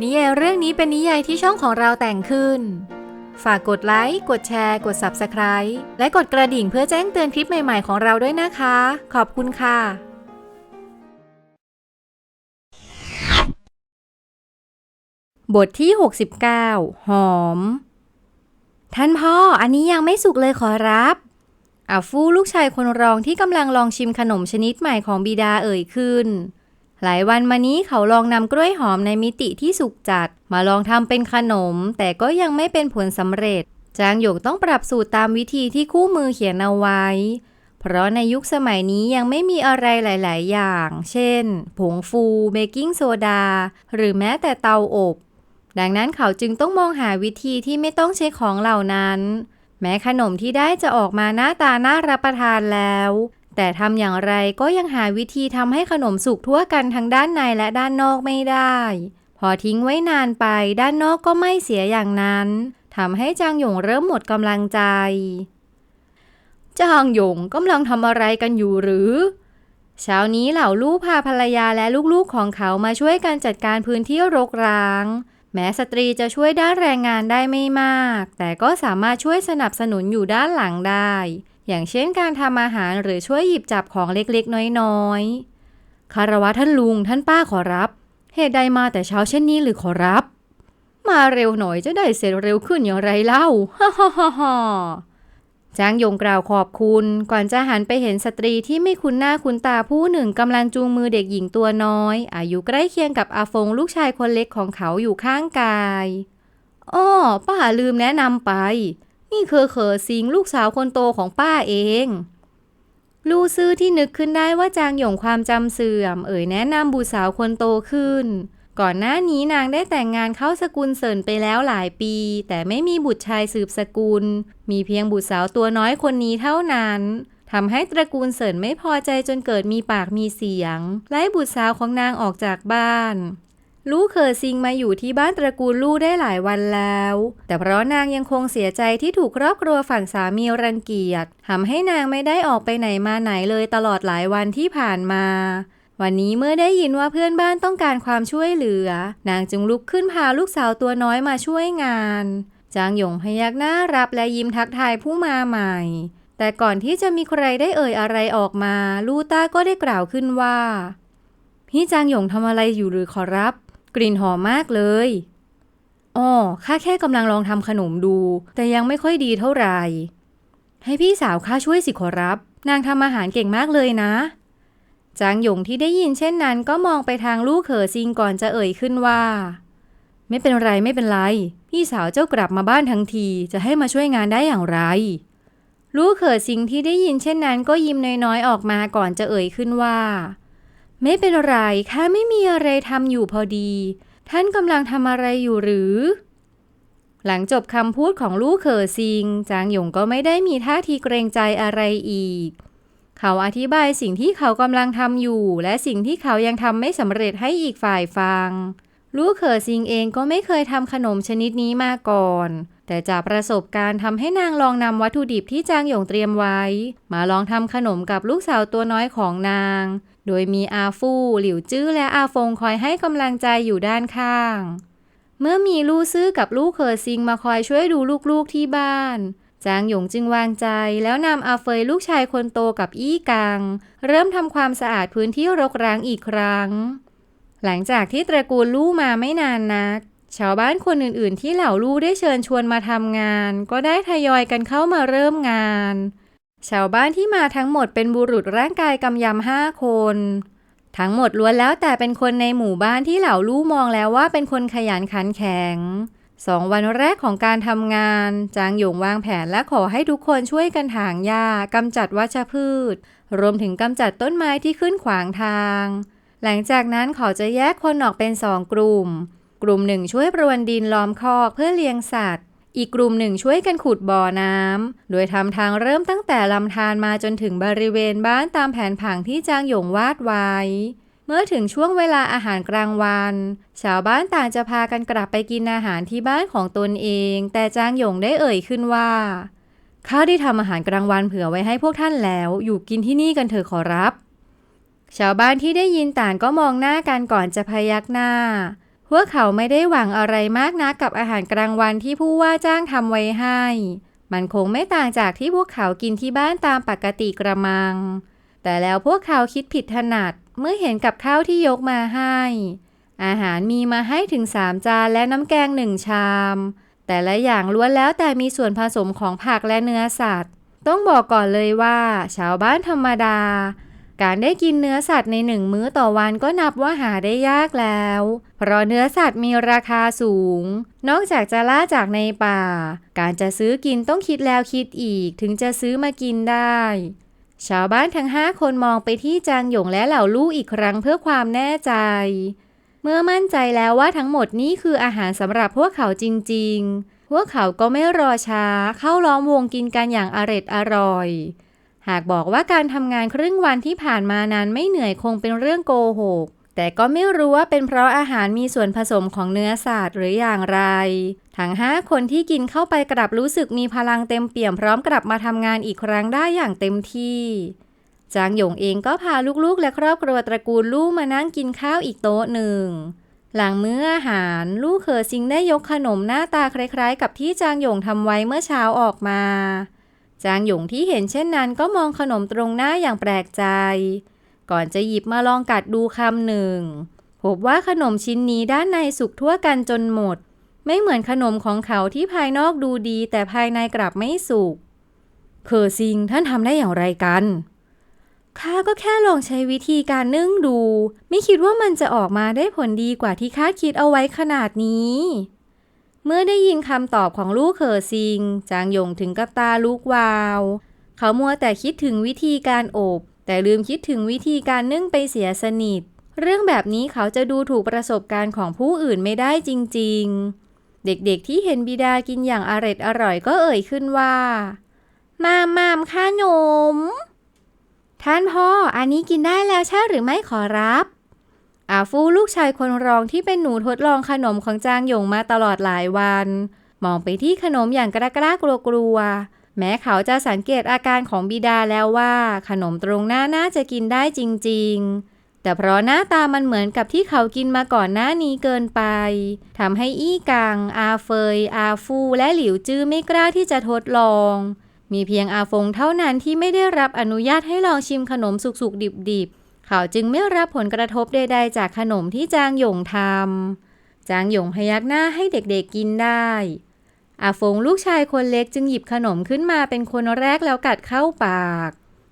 นิยายเรื่องนี้เป็นนิยายที่ช่องของเราแต่งขึ้น ฝากกดไลค์ กดแชร์ กด Subscribe และกดกระดิ่งเพื่อแจ้งเตือนคลิปใหม่ๆของเราด้วยนะคะ ขอบคุณค่ะบทที่ 69 หอม ท่านพ่อ อันนี้ยังไม่สุกเลยขอรับอาฟูลูกชายคนรองที่กำลังลองชิมขนมชนิดใหม่ของบิดาเอ่ยขึ้น หลายวันมานี้เขาลองนำกล้วยหอมในมิติที่สุกจัด มาลองทำเป็นขนม แต่ก็ยังไม่เป็นผลสำเร็จ จางหยกต้องปรับสูตรตามวิธีที่คู่มือเขียนเอาไว้ เพราะในยุคสมัยนี้ยังไม่มีอะไรหลาย ๆ อย่าง เช่น ผงฟูเบกกิ้งโซดา หรือแม้แต่เตาอบ ดังนั้นเขาจึงต้องมองหาวิธีที่ไม่ต้องใช้ของเหล่านั้น แม้ขนมที่ได้จะออกมาหน้าตาน่ารับประทานแล้ว แต่ทำอย่างไรก็ยังหาวิธีทำให้ขนมสุกทั่วกันทั้งด้านในและด้านนอกไม่ได้ พอทิ้งไว้นานไปด้านนอกก็ไม่เสียอย่างนั้นทำให้จางหยงเริ่มหมดกำลังใจ จางหยงกำลังทำอะไรกันอยู่หรือ เช้านี้เหล่าลูกพาภรรยาและลูกๆของเขามาช่วยกันจัดการพื้นที่รกร้าง แม้สตรีจะช่วยด้านแรงงานได้ไม่มาก แต่ก็สามารถช่วยสนับสนุนอยู่ด้านหลังได้ อย่างเช่นการทำอาหารหรือช่วยหยิบจับของเล็กๆ น้อยๆ คารวะท่านลุงท่านป้าขอรับ เหตุใดมาแต่เช้าเช่นนี้หรือขอรับ มาเร็วหน่อยจะได้เสร็จเร็วขึ้นอย่างไรเล่า ฮ่าฮ่าฮ่าจางยงกล่าวขอบคุณ ก่อนจะหันไปเห็นสตรีที่ไม่คุ้นหน้าคุ้นตาผู้หนึ่งกำลังจูงมือเด็กหญิงตัวน้อย อายุใกล้เคียงกับอาฟงลูกชายคนเล็กของเขาอยู่ข้างกาย อ้อป้าลืมแนะนำไป นี่คือเคอซิงลูกสาวคนโตของป้าเอง ลูซื่อที่นึกขึ้นได้ว่าจางหยงความจำเสื่อม เอ่ยแนะนำบุตรสาวคนโตขึ้น ก่อนหน้านี้นางได้แต่งงานเข้าสกุลเสรินไปแล้วหลายปี แต่ไม่มีบุตรชายสืบสกุล มีเพียงบุตรสาวตัวน้อยคนนี้เท่านั้นทำให้ตระกูลเสรินไม่พอใจจนเกิดมีปากมีเสียง ไล่บุตรสาวของนางออกจากบ้าน ลูกเคอซิงมาอยู่ที่บ้านตระกูลลู่ได้หลายวันแล้ว แต่เพราะนางยังคงเสียใจที่ถูกครอบครัวฝั่งสามีรังเกียจทำให้นางไม่ได้ออกไปไหนมาไหนเลยตลอดหลายวันที่ผ่านมา วันนี้เมื่อได้ยินว่าเพื่อนบ้านต้องการความช่วยเหลือ นางจึงลุกขึ้นพาลูกสาวตัวน้อยมาช่วยงาน จางหยงพยักหน้ารับและยิ้มทักทายผู้มาใหม่ แต่ก่อนที่จะมีใครได้เอ่ยอะไรออกมา ลูต้าก็ได้กล่าวขึ้นว่า พี่จางหยงทำอะไรอยู่หรือขอรับ กลิ่นหอมมากเลยอ๋อข้าแค่กำลังลองทำขนมดู แต่ยังไม่ค่อยดีเท่าไหร่ ให้พี่สาวข้าช่วยสิขอรับ นางทำอาหารเก่งมากเลยนะจางหยงที่ได้ยินเช่นนั้น ก็มองไปทางลูกเขอซิงก่อนจะเอ่ยขึ้นว่า ไม่เป็นไรไม่เป็นไร พี่สาวเจ้ากลับมาบ้านทั้งทีจะให้มาช่วยงานได้อย่างไร ลูกเขอซิงที่ได้ยินเช่นนั้น ก็ยิ้มน้อยๆออกมาก่อนจะเอ่ยขึ้นว่า ไม่เป็นไรข้าไม่มีอะไรทำอยู่พอดี ท่านกำลังทำอะไรอยู่หรือ หลังจบคำพูดของลูกเขอซิง จางหยงก็ไม่ได้มีท่าทีเกรงใจอะไรอีก เขาอธิบายสิ่งที่เขากำลังทำอยู่ และสิ่งที่เขายังทำไม่สำเร็จให้อีกฝ่ายฟัง ลูกเขอซิงเองก็ไม่เคยทำขนมชนิดนี้มาก่อนแต่จากประสบการณ์ทำให้นางลองนำวัตถุดิบที่จางหยงเตรียมไว้ มาลองทำขนมกับลูกสาวตัวน้อยของนาง โดยมีอาฟู่หลิวจื้อและอาฟงคอยให้กำลังใจอยู่ด้านข้าง เมื่อมีลู่ซื่อกับลูกเคอซิงมาคอยช่วยดูลูกๆที่บ้าน จางหยงจึงวางใจแล้วนำอาเฟยลูกชายคนโตกับอี้กัง เริ่มทำความสะอาดพื้นที่รกร้างอีกครั้ง หลังจากที่ตระกูลลู่มาไม่นานนัก ชาวบ้านคนอื่นๆ ที่เหล่าลู่ได้เชิญชวนมาทำงาน ก็ได้ทยอยกันเข้ามาเริ่มงาน ชาวบ้านที่มาทั้งหมดเป็นบุรุษร่างกายกำยำห้าคน ทั้งหมดล้วนแล้วแต่เป็นคนในหมู่บ้านที่เหล่าลู่มองแล้วว่าเป็นคนขยันขันแข็งสองวันแรกของการทำงาน จางหยงวางแผนและขอให้ทุกคนช่วยกันถางหญ้ากำจัดวัชพืช รวมถึงกำจัดต้นไม้ที่ขึ้นขวางทาง หลังจากนั้นเขาจะแยกคนออกเป็นสองกลุ่ม กลุ่มหนึ่งช่วยปรวนดินล้อมคอกเพื่อเลี้ยงสัตว์ อีกกลุ่มหนึ่งช่วยกันขุดบ่อน้ำ โดยทำทางเริ่มตั้งแต่ลำธารมาจนถึงบริเวณบ้านตามแผนผังที่จางหยงวาดไว้ เมื่อถึงช่วงเวลาอาหารกลางวัน ชาวบ้านต่างจะพากันกลับไปกินอาหารที่บ้านของตนเอง แต่จางหยงได้เอ่ยขึ้นว่า ข้าได้ทำอาหารกลางวันเผื่อไว้ให้พวกท่านแล้ว อยู่กินที่นี่กันเถอะขอรับ ชาวบ้านที่ได้ยินต่างก็มองหน้ากันก่อนจะพยักหน้า วกเขาไม่ได้หวังอะไรมากนักกับอาหารกลางวันที่ผู้ว่าจ้างทำไว้ให้ มันคงไม่ต่างจากที่พวกเขากินที่บ้านตามปกติกระมัง แต่แล้วพวกเขาคิดผิดถนัดเมื่อเห็นกับข้าวที่ยกมาให้ อาหารมีมาให้ถึงสามจานและน้ำแกงหนึ่งชาม แต่ละอย่างล้วนแล้วแต่มีส่วนผสมของผักและเนื้อสัตว์ ต้องบอกก่อนเลยว่า ชาวบ้านธรรมดา การได้กินเนื้อสัตว์ในหนึ่งมื้อต่อวันก็นับว่าหาได้ยากแล้ว เพราะเนื้อสัตว์มีราคาสูง นอกจากจะล่าจากในป่า การจะซื้อกินต้องคิดแล้วคิดอีกถึงจะซื้อมากินได้ ชาวบ้านทั้งห้าคนมองไปที่จางหยงและเหล่าลูกอีกครั้งเพื่อความแน่ใจ เมื่อมั่นใจแล้วว่าทั้งหมดนี้คืออาหารสำหรับพวกเขาจริง ๆ พวกเขาก็ไม่รอช้าเข้าล้อมวงกินกันอย่างอร็ดอร่อย หากบอกว่าการทำงานครึ่งวันที่ผ่านมานั้นไม่เหนื่อยคงเป็นเรื่องโกหก แต่ก็ไม่รู้ว่าเป็นเพราะอาหารมีส่วนผสมของเนื้อสัตว์หรืออย่างไร ทั้งห้าคนที่กินเข้าไปกลับรู้สึกมีพลังเต็มเปี่ยมพร้อมกลับมาทำงานอีกครั้งได้อย่างเต็มที่จางหยงเองก็พาลูกๆ และครอบครัวตระกูลลู่มานั่งกินข้าวอีกโต๊ะหนึ่ง หลังมื้ออาหารลูกเคอซิงได้ยกขนมหน้าตาคล้ายๆ กับที่จางหยงทำไว้เมื่อเช้าออกมา จางหยงที่เห็นเช่นนั้นก็มองขนมตรงหน้าอย่างแปลกใจ ก่อนจะหยิบมาลองกัดดูคำหนึ่ง พบว่าขนมชิ้นนี้ด้านในสุกทั่วกันจนหมด ไม่เหมือนขนมของเขาที่ภายนอกดูดี แต่ภายในกลับไม่สุกเคอซิงท่านทำได้อย่างไรกันข้าก็แค่ลองใช้วิธีการนึ่งดู ไม่คิดว่ามันจะออกมาได้ผลดีกว่าที่คาดคิดเอาไว้ขนาดนี้ เมื่อได้ยินคำตอบของลูกเคอซิง จางหยงถึงกับตาลูกวาว เขามัวแต่คิดถึงวิธีการอบ แต่ลืมคิดถึงวิธีการนึ่งไปเสียสนิท เรื่องแบบนี้เขาจะดูถูกประสบการณ์ของผู้อื่นไม่ได้จริง ๆ เด็กๆที่เห็นบิดากินอย่างอร็ดอร่อยก็เอ่ยขึ้นว่า มามมามขนม ท่านพ่ออันนี้กินได้แล้วใช่หรือไม่ขอรับ อาฟูลูกชายคนรองที่เป็นหนูทดลองขนมของจางหยงมาตลอดหลายวัน มองไปที่ขนมอย่างกระกล้ากลัวกลัวๆแม้เขาจะสังเกตอาการของบิดาแล้วว่า ขนมตรงหน้าน่าจะกินได้จริง ๆแต่เพราะหน้าตามันเหมือนกับที่เขากินมาก่อนหน้านี้เกินไปทำให้อี้กัง อาเฟย อาฟูและหลิวจื้อไม่กล้าที่จะทดลอง มีเพียงอาฟงเท่านั้นที่ไม่ได้รับอนุญาตให้ลองชิมขนมสุกๆดิบๆ เขาจึงไม่รับผลกระทบใดๆจากขนมที่จางหยงทำจางหยงพยักหน้าให้เด็กๆกินได้อาฟงลูกชายคนเล็กจึงหยิบขนมขึ้นมาเป็นคนแรกแล้วกัดเข้าปาก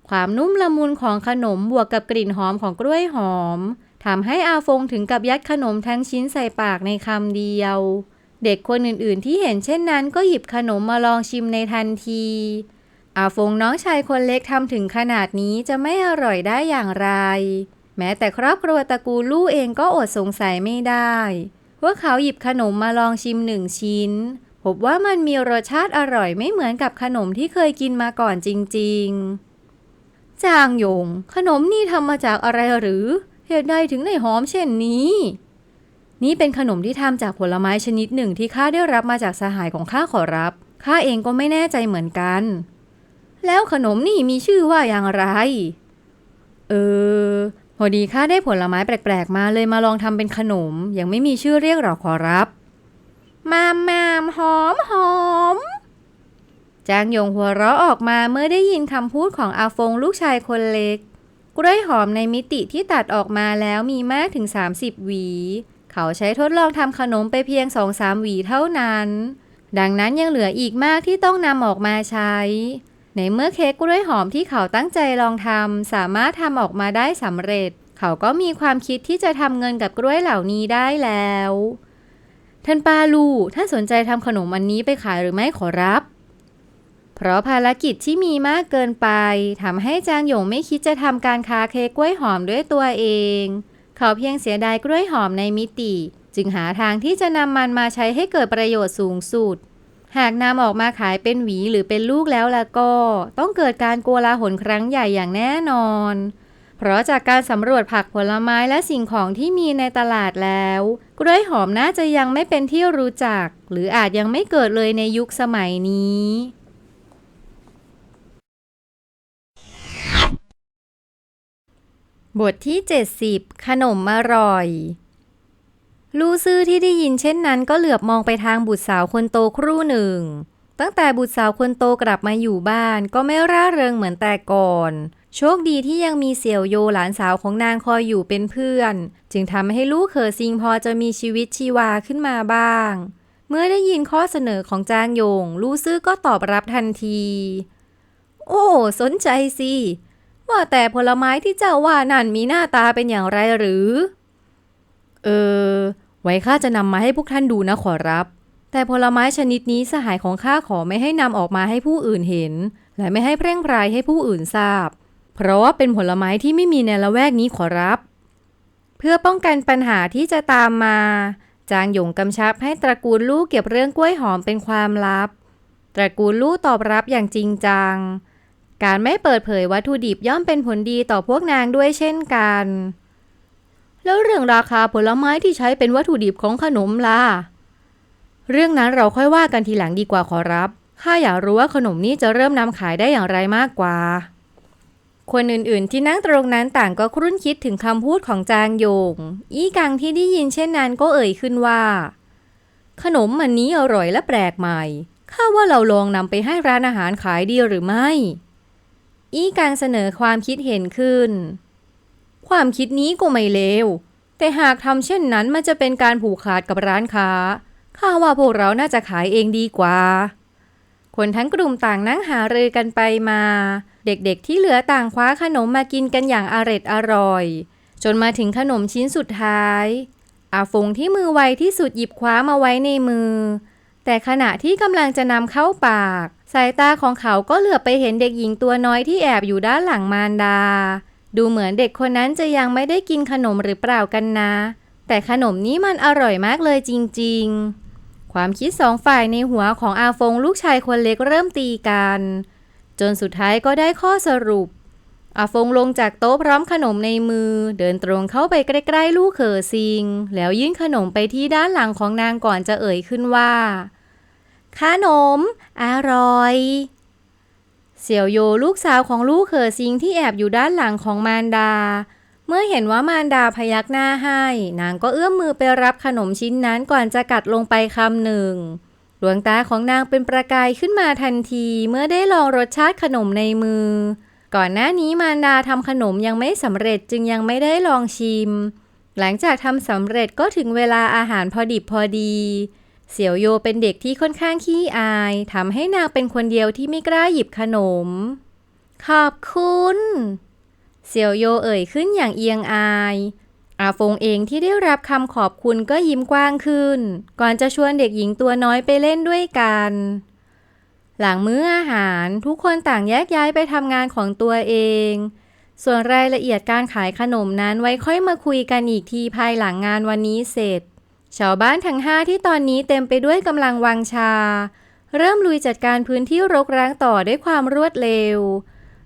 ความนุ่มละมุนของขนมบวกกับกลิ่นหอมของกล้วยหอมทำให้อาฟงถึงกับยัดขนมทั้งชิ้นใส่ปากในคำเดียว เด็กคนอื่นๆที่เห็นเช่นนั้นก็หยิบขนมมาลองชิมในทันที อาฟงน้องชายคนเล็กทำถึงขนาดนี้จะไม่อร่อยได้อย่างไร แม้แต่ครอบครัวตระกูลลู่เองก็อดสงสัยไม่ได้ว่าเขาหยิบขนมมาลองชิมหนึ่งชิ้น พบว่ามันมีรสชาติอร่อยไม่เหมือนกับขนมที่เคยกินมาก่อนจริง ๆ จางหยง ขนมนี่ทำมาจากอะไรหรือ เหตุใดถึงได้หอมเช่นนี้ นี่เป็นขนมที่ทำจากผลไม้ชนิดหนึ่งที่ข้าได้รับมาจากสหายของข้าขอรับ ข้าเองก็ไม่แน่ใจเหมือนกัน แล้วขนมนี่มีชื่อว่าอย่างไร เออ พอดีข้าได้ผลไม้แปลกๆ มาเลยมาลองทำเป็นขนม ยังไม่มีชื่อเรียกหรอกขอรับ มามมามหอมหอมจางยงหัวเราะออกมาเมื่อได้ยินคำพูดของอาฟงลูกชายคนเล็ก กล้วยหอมในมิติที่ตัดออกมาแล้วมีมากถึง 30 หวี เขาใช้ทดลองทำขนมไปเพียง2-3หวีเท่านั้น ดังนั้นยังเหลืออีกมากที่ต้องนำออกมาใช้ ในเมื่อเค้กกล้วยหอมที่เขาตั้งใจลองทำสามารถทำออกมาได้สำเร็จ เขาก็มีความคิดที่จะทำเงินกับกล้วยเหล่านี้ได้แล้ว ท่านปาลูท่านสนใจทำขนมอันนี้ไปขายหรือไม่ขอรับ เพราะภารกิจที่มีมากเกินไปทำให้จางหยงไม่คิดจะทำการค้าเค้กกล้วยหอมด้วยตัวเอง เขาเพียงเสียดายกล้วยหอมในมิติ จึงหาทางที่จะนำมันมาใช้ให้เกิดประโยชน์สูงสุด หากนำออกมาขายเป็นหวีหรือเป็นลูกแล้วล่ะก็ ต้องเกิดการโกลาหลครั้งใหญ่อย่างแน่นอน เพราะจากการสำรวจผักผลไม้และสิ่งของที่มีในตลาดแล้ว กล้วยหอมน่าจะยังไม่เป็นที่รู้จัก หรืออาจยังไม่เกิดเลยในยุคสมัยนี้ บทที่ 70 ขนมอร่อย ลู่ซื่อที่ได้ยินเช่นนั้นก็เหลือบมองไปทางบุตรสาวคนโตครู่หนึ่ง ตั้งแต่บุตรสาวคนโตกลับมาอยู่บ้านก็ไม่ร่าเริงเหมือนแต่ก่อน โชคดีที่ยังมีเสี่ยวโยหลานสาวของนางคอยอยู่เป็นเพื่อน จึงทำให้ลูกเขอซิงพอจะมีชีวิตชีวาขึ้นมาบ้าง เมื่อได้ยินข้อเสนอของจางยงลู่ซื่อก็ตอบรับทันที โอ้ สนใจสิ ว่าแต่ผลไม้ที่เจ้าว่านั่นมีหน้าตาเป็นอย่างไรหรือ เออ ไว้ข้าจะนำมาให้พวกท่านดูนะขอรับ แต่ผลไม้ชนิดนี้สหายของข้าขอไม่ให้นำออกมาให้ผู้อื่นเห็น และไม่ให้แพร่งพรายให้ผู้อื่นทราบ เพราะว่าเป็นผลไม้ที่ไม่มีในละแวกนี้ขอรับ เพื่อป้องกันปัญหาที่จะตามมา จางหยงกำชับให้ตระกูลลูกเก็บเรื่องกล้วยหอมเป็นความลับ ตระกูลลูกตอบรับอย่างจริงจัง การไม่เปิดเผยวัตถุดิบย่อมเป็นผลดีต่อพวกนางด้วยเช่นกัน แล้วเรื่องราคาผลไม้ที่ใช้เป็นวัตถุดิบของขนมล่ะ เรื่องนั้นเราค่อยว่ากันทีหลังดีกว่าขอรับ ข้าอยากรู้ว่าขนมนี้จะเริ่มนำขายได้อย่างไรมากกว่า คนอื่นๆ ที่นั่งตรงนั้นต่างก็ครุ่นคิดถึงคำพูดของจางโยง อี้กังที่ได้ยินเช่นนั้นก็เอ่ยขึ้นว่า ขนมมันนี้อร่อยและแปลกใหม่ ข้าว่าเราลองนำไปให้ร้านอาหารขายดีหรือไม่ อี้กังเสนอความคิดเห็นขึ้น ความคิดนี้ก็ไม่เลว แต่หากทำเช่นนั้นมันจะเป็นการผูกขาดกับร้านค้า ข้าว่าพวกเราน่าจะขายเองดีกว่า คนทั้งกลุ่มต่างนั่งหารือกันไปมา เด็กๆที่เหลือต่างคว้าขนมมากินกันอย่างอร็ดอร่อย จนมาถึงขนมชิ้นสุดท้ายอาฟงที่มือไวที่สุดหยิบคว้ามาไว้ในมือ แต่ขณะที่กำลังจะนำเข้าปาก สายตาของเขาก็เหลือบไปเห็นเด็กหญิงตัวน้อยที่แอบอยู่ด้านหลังมารดา ดูเหมือนเด็กคนนั้นจะยังไม่ได้กินขนมหรือเปล่ากันนะ แต่ขนมนี้มันอร่อยมากเลยจริงๆ ความคิดสองฝ่ายในหัวของอาฟงลูกชายคนเล็กเริ่มตีกัน จนสุดท้ายก็ได้ข้อสรุป อาฟงลงจากโต๊ะพร้อมขนมในมือ เดินตรงเข้าไปใกล้ๆลูกเขอซิง แล้วยื่นขนมไปที่ด้านหลังของนางก่อนจะเอ่ยขึ้นว่า ขนม อร่อย เสี่ยวโยลูกสาวของลูกเขอซิงที่แอบอยู่ด้านหลังของมารดา เมื่อเห็นว่ามารดาพยักหน้าให้ นางก็เอื้อมมือไปรับขนมชิ้นนั้นก่อนจะกัดลงไปคำหนึ่ง ดวงตาของนางเป็นประกายขึ้นมาทันทีเมื่อได้ลองรสชาติขนมในมือ ก่อนหน้านี้มารดาทำขนมยังไม่สำเร็จจึงยังไม่ได้ลองชิม หลังจากทำสำเร็จก็ถึงเวลาอาหารพอดิบพอดี เสี่ยวโยเป็นเด็กที่ค่อนข้างขี้อายทำให้นางเป็นคนเดียวที่ไม่กล้าหยิบขนม ขอบคุณ เสี่ยวโยเอ่ยขึ้นอย่างเอียงอาย อาฟงเองที่ได้รับคำขอบคุณก็ยิ้มกว้างขึ้น ก่อนจะชวนเด็กหญิงตัวน้อยไปเล่นด้วยกัน หลังมื้ออาหารทุกคนต่างแยกย้ายไปทำงานของตัวเอง ส่วนรายละเอียดการขายขนมนั้นไว้ค่อยมาคุยกันอีกทีภายหลังงานวันนี้เสร็จ ชาวบ้านทั้งห้าที่ตอนนี้เต็มไปด้วยกำลังวังชา เริ่มลุยจัดการพื้นที่รกร้างต่อด้วยความรวดเร็ว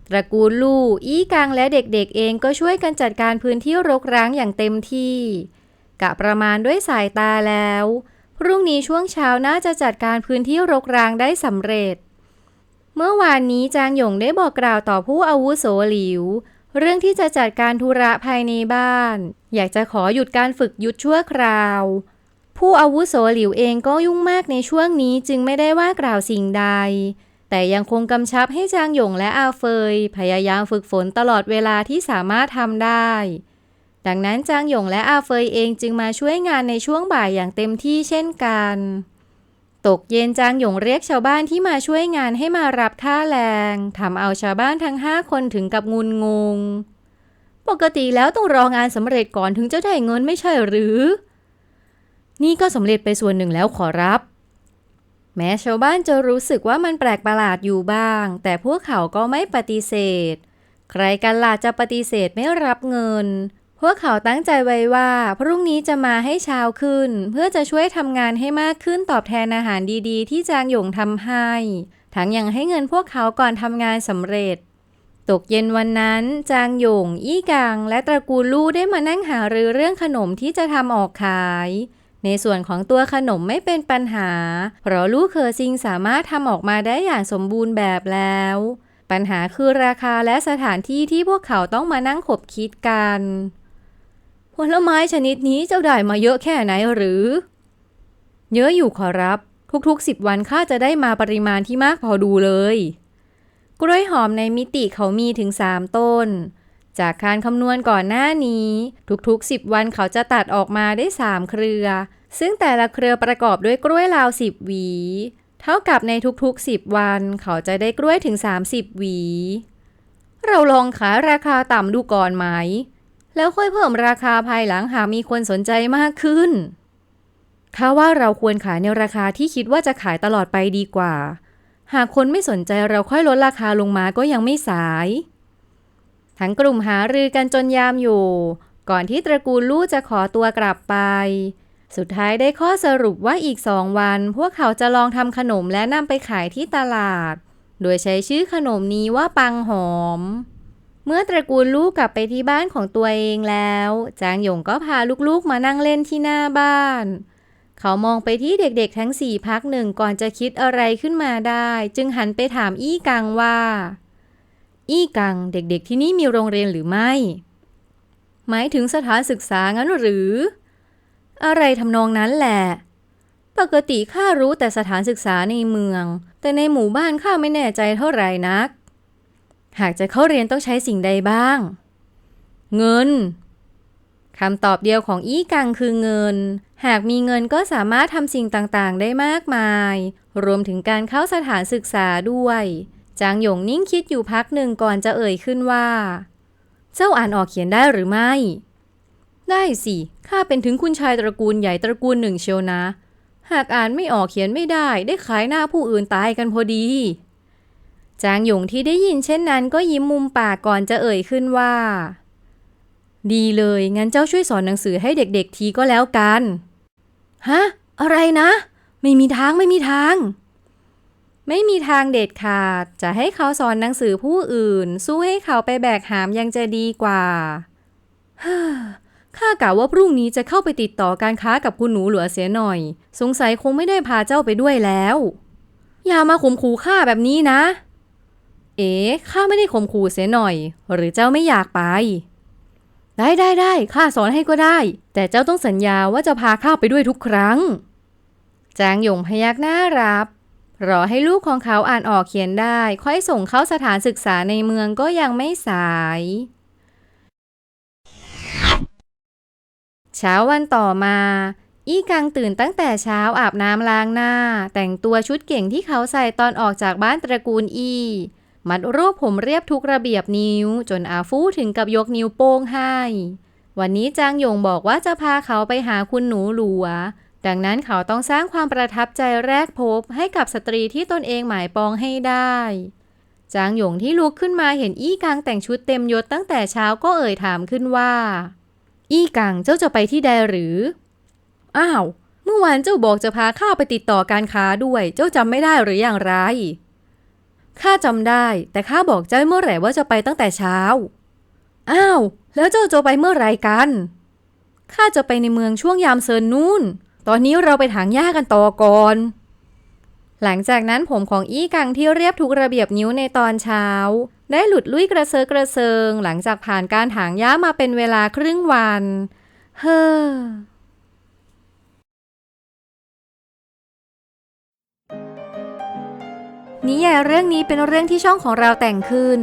ตระกูลลู่ อี้กังและเด็กๆเองก็ช่วยกันจัดการพื้นที่รกร้างอย่างเต็มที่ กะประมาณด้วยสายตาแล้ว พรุ่งนี้ช่วงเช้าน่าจะจัดการพื้นที่รกร้างได้สำเร็จ เมื่อวานนี้จางหยงได้บอกกล่าวต่อผู้อาวุโสหลิวเรื่องที่จะจัดการธุระภายในบ้าน อยากจะขอหยุดการฝึกยุดชั่วคราว ผู้อาวุโสหลิวเองก็ยุ่งมากในช่วงนี้จึงไม่ได้ว่ากล่าวสิ่งใด แต่ยังคงกำชับให้จางหยงและอาเฟย พยายามฝึกฝนตลอดเวลาที่สามารถทำได้ ดังนั้นจางหยงและอาเฟยเองจึงมาช่วยงานในช่วงบ่ายอย่างเต็มที่เช่นกัน ตกเย็นจางหยงเรียกชาวบ้านที่มาช่วยงานให้มารับค่าแรงทำเอาชาวบ้านทั้งห้าคนถึงกับงุนงง ปกติแล้วต้องรองานสำเร็จก่อนถึงจะได้เงินไม่ใช่หรือ นี่ก็สำเร็จไปส่วนหนึ่งแล้วขอรับ แม้ชาวบ้านจะรู้สึกว่ามันแปลกประหลาดอยู่บ้าง แต่พวกเขาก็ไม่ปฏิเสธ ใครกันล่ะจะปฏิเสธไม่รับเงิน พวกเขาตั้งใจไว้ว่า พรุ่งนี้จะมาให้เช้าขึ้น เพื่อจะช่วยทำงานให้มากขึ้นตอบแทนอาหารดีๆ ที่จางหยงทำให้ ทั้งยังให้เงินพวกเขาก่อนทำงานสำเร็จตกเย็นวันนั้น จางหยง อี้กัง และตระกูลลู่ได้มานั่งหารือเรื่องขนมที่จะทำออกขาย ในส่วนของตัวขนมไม่เป็นปัญหา เพราะลู่เคอซิงสามารถทำออกมาได้อย่างสมบูรณ์แบบแล้ว ปัญหาคือราคาและสถานที่ที่พวกเขาต้องมานั่งขบคิดกันผลไม้ชนิดนี้เจ้าได้มาเยอะแค่ไหนหรือ เยอะอยู่ขอรับ ทุกๆสิบวันข้าจะได้มาปริมาณที่มากพอดูเลย กล้วยหอมในมิติเขามีถึง3ต้น จากการคำนวณก่อนหน้านี้ ทุกๆ10วันเขาจะตัดออกมาได้3เครือ ซึ่งแต่ละเครือประกอบด้วยกล้วยราว 10 หวี เท่ากับในทุกๆ 10 วัน เขาจะได้กล้วยถึง 30 หวี เราลองขายราคาต่ำดูก่อนไหม แล้วค่อยเพิ่มราคาภายหลังหากมีคนสนใจมากขึ้นข้าว่าเราควรขายในราคาที่คิดว่าจะขายตลอดไปดีกว่า หากคนไม่สนใจเราค่อยลดราคาลงมาก็ยังไม่สาย ทั้งกลุ่มหารือกันจนยามอยู่ ก่อนที่ตระกูลลู่จะขอตัวกลับไป สุดท้ายได้ข้อสรุปว่าอีกสองวัน พวกเขาจะลองทำขนมและนำไปขายที่ตลาด โดยใช้ชื่อขนมนี้ว่าปังหอม เมื่อตระกูลลูกกลับไปที่บ้านของตัวเองแล้ว จางหยงก็พาลูกๆมานั่งเล่นที่หน้าบ้าน เขามองไปที่เด็กๆทั้งสี่พักหนึ่งก่อนจะคิดอะไรขึ้นมาได้ จึงหันไปถามอี้กังว่า อี้กังเด็กๆที่นี่มีโรงเรียนหรือไม่ หมายถึงสถานศึกษางั้นหรือ อะไรทำนองนั้นแหละ ปกติข้ารู้แต่สถานศึกษาในเมือง แต่ในหมู่บ้านข้าไม่แน่ใจเท่าไหร่นัก หากจะเข้าเรียนต้องใช้สิ่งใดบ้าง เงินคำตอบเดียวของอี้กังคือเงิน หากมีเงินก็สามารถทำสิ่งต่างๆ ได้มากมาย รวมถึงการเข้าสถานศึกษาด้วย จางหยงนิ่งคิดอยู่พักหนึ่งก่อนจะเอ่ยขึ้นว่า เจ้าอ่านออกเขียนได้หรือไม่ ได้สิ ข้าเป็นถึงคุณชายตระกูลใหญ่ตระกูลหนึ่งเชียวนะ หากอ่านไม่ออกเขียนไม่ได้ ได้ขายหน้าผู้อื่นตายกันพอดี จางหยงที่ได้ยินเช่นนั้นก็ยิ้มมุมปากก่อนจะเอ่ยขึ้นว่า ดีเลย งั้นเจ้าช่วยสอนหนังสือให้เด็กๆทีก็แล้วกัน ฮะ อะไรนะ ไม่มีทางไม่มีทาง ไม่มีทางเด็ดขาด จะให้เขาสอนหนังสือผู้อื่น สู้ให้เขาไปแบกหามยังจะดีกว่าฮ ข้ากะว่าพรุ่งนี้จะเข้าไปติดต่อการค้ากับคุณหนูเหลือเสียหน่อย สงสัยคงไม่ได้พาเจ้าไปด้วยแล้ว อย่ามาข่มขู่ข้าแบบนี้นะ เอ๋ข้าไม่ได้ข่มขู่เสียหน่อย หรือเจ้าไม่อยากไป ได้ได้ได้ข้าสอนให้ก็ได้ แต่เจ้าต้องสัญญาว่าจะพาข้าไปด้วยทุกครั้ง จางหยงพยักหน้ารับรอให้ลูกของเขาอ่านออกเขียนได้ ค่อยส่งเข้าสถานศึกษาในเมืองก็ยังไม่สาย เช้าวันต่อมา อี้กังตื่นตั้งแต่เช้าอาบน้ำล้างหน้า แต่งตัวชุดเก่งที่เขาใส่ตอนออกจากบ้านตระกูลอี้มัดรูปผมเรียบทุกระเบียบนิ้ว จนอาฟูถึงกับยกนิ้วโป้งให้ วันนี้จางหยงบอกว่าจะพาเขาไปหาคุณหนูหลัว ดังนั้นเขาต้องสร้างความประทับใจแรกพบให้กับสตรีที่ตนเองหมายปองให้ได้ จางหยงที่ลุกขึ้นมาเห็นอี้กังแต่งชุดเต็มยศตั้งแต่เช้าก็เอ่ยถามขึ้นว่า อี้กังเจ้าจะไปที่ใดหรือ อ้าว เมื่อวานเจ้าบอกจะพาข้าไปติดต่อการค้าด้วย เจ้าจำไม่ได้หรืออย่างไร ข้าจำได้ แต่ข้าบอกเจ้าเมื่อไหร่ว่าจะไปตั้งแต่เช้า อ้าว แล้วเจ้าจะไปเมื่อไหรกัน ข้าจะไปในเมืองช่วงยามเซินนู่น ตอนนี้เราไปถางหญ้ากันต่อก่อนหลังจากนั้นผมของอี้กังที่เรียบทุกระเบียบนิ้วในตอนเช้า ได้หลุดลุยกระเซาะกระเซิง หลังจากผ่านการถางหญ้ามาเป็นเวลาครึ่งวัน เฮ้อนิยายเรื่องนี้เป็นเรื่องที่ช่องของเราแต่งขึ้น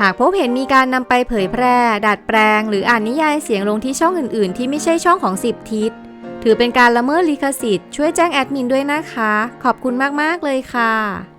หากพบเห็นมีการนำไปเผยแพร่ ดัดแปลง หรืออ่านนิยายเสียงลงที่ช่องอื่น ๆ ที่ไม่ใช่ช่องของ10ทิศ ถือเป็นการละเมิดลิขสิทธิ์ ช่วยแจ้งแอดมินด้วยนะคะ ขอบคุณมาก ๆ เลยค่ะ